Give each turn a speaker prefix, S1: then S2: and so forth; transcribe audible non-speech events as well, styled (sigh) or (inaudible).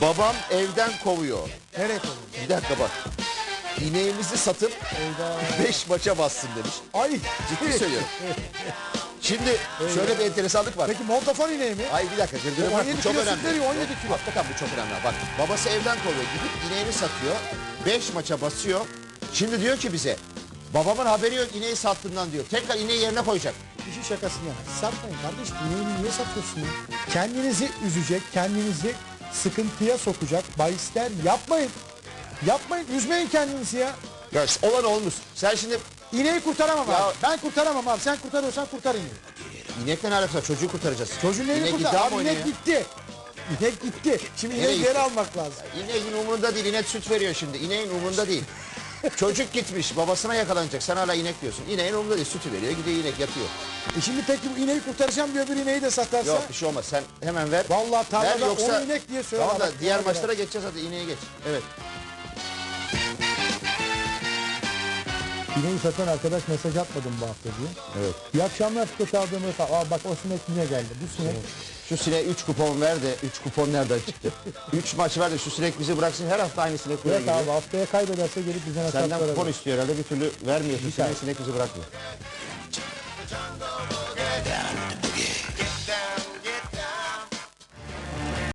S1: Babam evden kovuyor.
S2: Nereye koydun?
S1: Bir dakika bak. İneğimizi satıp
S2: Eyvah.
S1: 5 maça bassın demiş.
S2: Ay.
S1: Ciddi söylüyorum. (laughs) Şimdi şöyle bir enteresanlık var.
S2: Peki montafon ineği mi?
S1: Ay bir dakika gırgırı bırak
S2: 17
S1: bu çok
S2: kilo süt
S1: önemli.
S2: veriyor, 17 kilo.
S1: Hakikaten bu çok önemli. Bak babası evden kovuyor gidip ineğini satıyor. 5 maça basıyor. Şimdi diyor ki bize babamın haberi yok ineği sattığından diyor. Tekrar ineği yerine koyacak.
S2: İşin şakası ya. Satmayın kardeş. İneğini niye satıyorsun ya? Kendinizi üzecek, kendinizi sıkıntıya sokacak bahisler yapmayın. Yapmayın, üzmeyin kendinizi ya.
S1: Ya olan olmuş. Sen şimdi
S2: İneği kurtaramam
S1: Ya-
S2: abi. Ben kurtaramam abi. Sen kurtarıyorsan kurtar ineği.
S1: inekle ne alakası var? Çocuğu kurtaracağız.
S2: Çocuğun
S1: İnek
S2: kurtar?
S1: iddia mı
S2: Abi
S1: oynuyor
S2: inek
S1: ya?
S2: gitti. İnek gitti. Şimdi
S1: Nereye
S2: ineği
S1: gitti?
S2: geri almak lazım.
S1: İneğin umurunda değil. İnek süt veriyor şimdi. İneğin umurunda değil. Çocuk gitmiş babasına yakalanacak. Sen hala inek diyorsun. İneğin umurunda değil. Sütü veriyor. Gidiyor inek yatıyor.
S2: E şimdi peki bu ineği kurtaracağım diyor öbür ineği de satarsa.
S1: Yok bir şey olmaz. Sen hemen ver.
S2: Vallahi tarlada
S1: Ver yoksa...
S2: onu inek diye söyle.
S1: Tamam da diğer maçlara geçeceğiz hadi ineğe geç. Evet.
S2: İneği satan arkadaş mesaj atmadım bu hafta diye.
S1: Evet.
S2: İyi akşamlar tiket aldığımı Aa bak o sinek yine geldi. Bu sinek.
S1: Şu sineğe 3 kupon ver de 3 kupon nereden çıktı? (laughs) 3 maç ver de şu sinek bizi bıraksın her hafta aynı sinek buraya
S2: Evet
S1: geliyor.
S2: abi haftaya kaybederse gelip bizden
S1: Senden
S2: hesaplara
S1: kupon istiyor herhalde bir türlü vermiyorsun. Sinek, sinek bizi bırakmıyor.